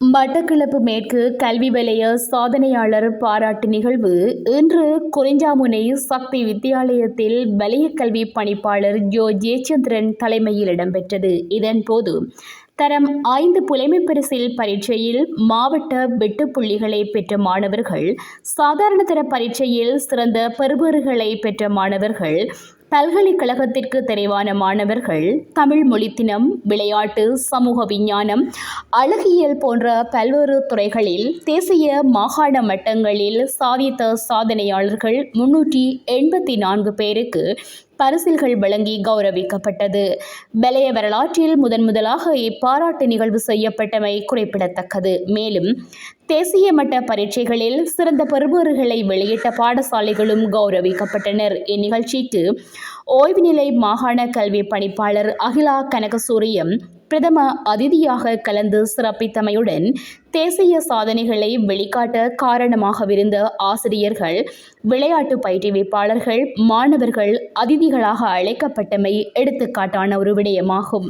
மட்டக்களப்பு மேற்கு கல்வி வலய சாதனையாளர் பாராட்டு நிகழ்வு. இன்று குறிஞ்சாமுனை சக்தி வித்தியாலயத்தில் வலய கல்வி பணிப்பாளர் ஜோ. ஜெயச்சந்திரன் தலைமையில் இடம்பெற்றது. இதன்போது தரம் ஐந்து புலைமை பரிசில் பரீட்சையில் மாவட்ட வெட்டுப்புள்ளிகளை பெற்ற மாணவர்கள் சாதாரண தர பரீட்சையில் சிறந்த பெறுபேறுகளை பெற்ற மாணவர்கள் பல்கலைக்கழகத்திற்கு தெரிவான மாணவர்கள் தமிழ் மொழித்தினம் விளையாட்டு சமூக விஞ்ஞானம் அழகியல் போன்ற பல்வேறு துறைகளில் தேசிய மாகாண மட்டங்களில் சாதித்த சாதனையாளர்கள் முன்னூற்றி எண்பத்தி நான்கு பேருக்கு பரிசில்கள் வழங்கி கௌரவிக்கப்பட்டது. வலய வரலாற்றில் முதன் முதலாக இப்பாராட்டு நிகழ்வு செய்யப்பட்டமை குறிப்பிடத்தக்கது. மேலும் தேசிய மட்ட பரீட்சைகளில் சிறந்த பெறுபேறுகளை வெளியிட்ட பாடசாலைகளும் கௌரவிக்கப்பட்டனர். இந்நிகழ்ச்சிக்கு ஓய்வு நிலை மாகாண கல்வி பணிப்பாளர் அகிலா கனகசூரியம் பிரதம அதிதியாக கலந்து சிறப்பித்தமையுடன் தேசிய சாதனைகளை வெளிக்காட்ட காரணமாகவிருந்த ஆசிரியர்கள் விளையாட்டு பயிற்றுவிப்பாளர்கள் மாணவர்கள் அதிதிகளாக அழைக்கப்பட்டமை எடுத்துக்காட்டான ஒரு விடயமாகும்.